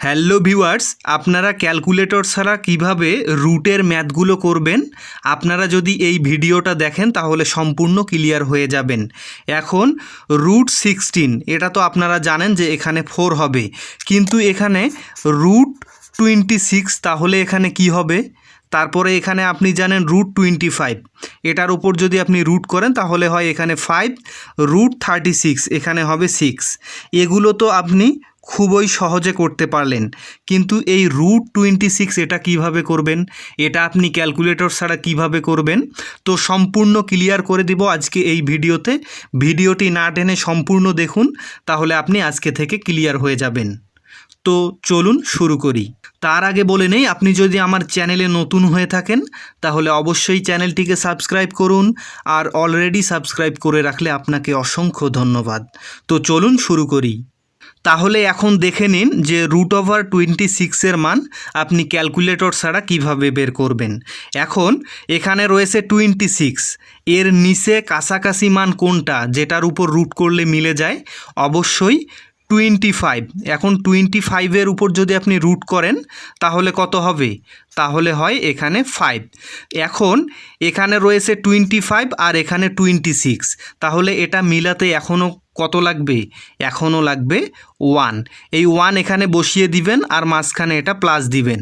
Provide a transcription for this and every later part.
Hello viewers, আপনারা calculator ছাড়া কীভাবে রুটের ম্যাথগুলো করবেন? আপনারা যদি এই ভিডিওটা দেখেন, তাহলে সম্পূর্ণ ক্লিয়ার হয়ে যাবেন। এখন, রুট সিক্সটিন, এটা তো আপনারা জানেন যে এখানে ফোর হবে। কিন্তু এখানে রুট টোয়েন্টি সিক্স, তাহলে এখানে কি হবে? তারপরে এখানে আপনি জানেন রুট টোয়েন্টি ফাইভ, এটার উপর যদি আপনি রুট করেন, তাহলে হয় এখানে ফাইভ, রুট থার্টি সিক্স, এখানে হবে সিক্স। এগুলো তো আপনি খুবই সহজে করতে পারলেন। কিন্তু এই রুট টোয়েন্টি সিক্স এটা কীভাবে করবেন? এটা আপনি ক্যালকুলেটর ছাড়া কীভাবে করবেন? তো সম্পূর্ণ ক্লিয়ার করে দিব আজকে এই ভিডিওতে। ভিডিওটি না টেনে সম্পূর্ণ দেখুন, তাহলে আপনি আজকে থেকে ক্লিয়ার হয়ে যাবেন। তো চলুন শুরু করি। তার আগে বলে নেই, আপনি যদি আমার চ্যানেলে নতুন হয়ে থাকেন, তাহলে অবশ্যই চ্যানেলটিকে সাবস্ক্রাইব করুন আর অলরেডি সাবস্ক্রাইব করে রাখলে আপনাকে অসংখ্য ধন্যবাদ। তো চলুন শুরু করি। তাহলে এখন দেখে নিন যে রুট ওভার টোয়েন্টি সিক্সের মান আপনি ক্যালকুলেটর ছাড়া কীভাবে বের করবেন। এখন এখানে রয়েছে টোয়েন্টি সিক্স এর নিচে কাছাকাছি মান কোনটা? যেটার উপর রুট করলে মিলে যায়, অবশ্যই টোয়েন্টি ফাইভ এখন টোয়েন্টি ফাইভের উপর যদি আপনি রুট করেন, তাহলে কত হবে? তাহলে হয় এখানে ফাইভ এখন এখানে রয়েছে টোয়েন্টি ফাইভ আর এখানে টোয়েন্টি সিক্স তাহলে এটা মিলাতে এখনও কত লাগবে? এখনও লাগবে ওয়ান এই ওয়ান এখানে বসিয়ে দিবেন আর মাঝখানে এটা প্লাস দিবেন।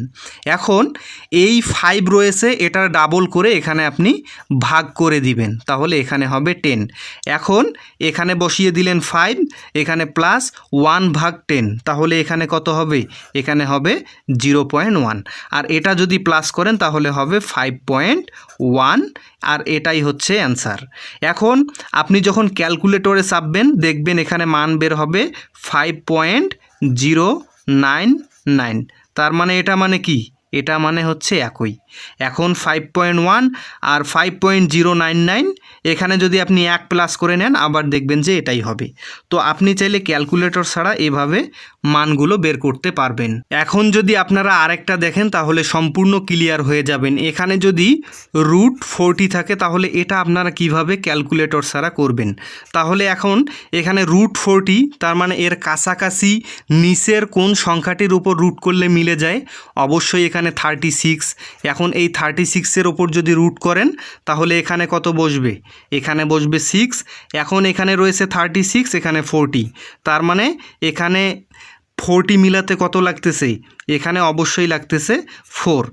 এখন এই ফাইভ রয়েছে, এটার ডাবল করে এখানে আপনি ভাগ করে দিবেন। তাহলে এখানে হবে টেন এখন এখানে বসিয়ে দিলেন ফাইভ এখানে প্লাস ওয়ান ভাগ টেন তাহলে এখানে কত হবে? এখানে হবে জিরো পয়েন্ট ওয়ান আর এটা যদি প্লাস করেন, তাহলে হবে ফাইভ পয়েন্ট ওয়ান আর এটাই হচ্ছে অ্যান্সার এখন আপনি যখন ক্যালকুলেটরে চাপবেন, দেখবেন এখানে মান বের হবে five point zero nine nine তার মানে এটা মানে কি? এটা মানে হচ্ছে একই। এখন ফাইভ পয়েন্ট ওয়ান আর five point zero nine nine এখানে যদি আপনি এক প্লাস করে নেন, আবার দেখবেন যে এটাই হবে। তো আপনি চাইলে ক্যালকুলেটর ছাড়া এভাবে মানগুলো বের করতে পারবেন। এখন যদি আপনারা আরেকটা দেখেন, তাহলে সম্পূর্ণ ক্লিয়ার হয়ে যাবেন। এখানে যদি রুট ফোরটি থাকে, তাহলে এটা আপনারা কীভাবে ক্যালকুলেটর ছাড়া করবেন? তাহলে এখন এখানে রুট ফোরটি তার মানে এর কাছাকাছি নিচের কোন সংখ্যাটির উপর রুট করলে মিলে যায়? অবশ্যই এখানে থার্টি সিক্স এখন এই থার্টি সিক্সের ওপর যদি রুট করেন, তাহলে এখানে কত বসবে? এখানে বসবে সিক্স এখন এখানে রয়েছে থার্টি সিক্স এখানে ফোরটি তার মানে এখানে ফোরটি মিলাতে কত লাগতেছে? এখানে অবশ্যই লাগতেছে ফোর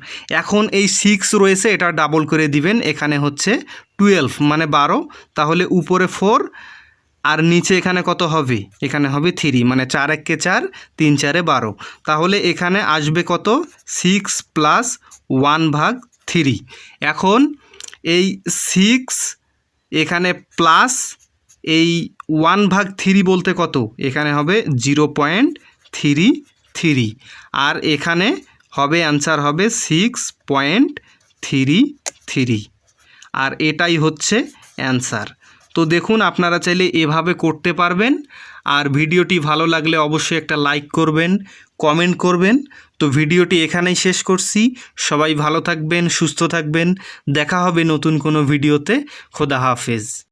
এখন এই সিক্স রয়েছে, এটা ডাবল করে দিবেন। এখানে হচ্ছে টুয়েলভ মানে বারো। তাহলে উপরে ফোর আর নিচে এখানে কত হবে? এখানে হবে থ্রি মানে চার এককে চার, তিন চারে বারো। তাহলে এখানে আসবে কত? সিক্স প্লাস ওয়ান ভাগ থ্রি এখন এই সিক্স এখানে প্লাস এই ওয়ান ভাগ থ্রি বলতে কত? এখানে হবে জিরো পয়েন্ট থ্রি থ্রি আর এখানে হবে অ্যান্সার হবে সিক্স পয়েন্ট থ্রি থ্রি আর এটাই হচ্ছে অ্যান্সার তো দেখুন, আপনারা চাইলে এভাবে করতে পারবেন। আর ভিডিওটি ভালো লাগলে অবশ্যই একটা লাইক করবেন, কমেন্ট করবেন। তো ভিডিওটি এখানেই শেষ করছি। সবাই ভালো থাকবেন, সুস্থ থাকবেন। দেখা হবে নতুন কোনো ভিডিওতে। খোদা হাফেজ।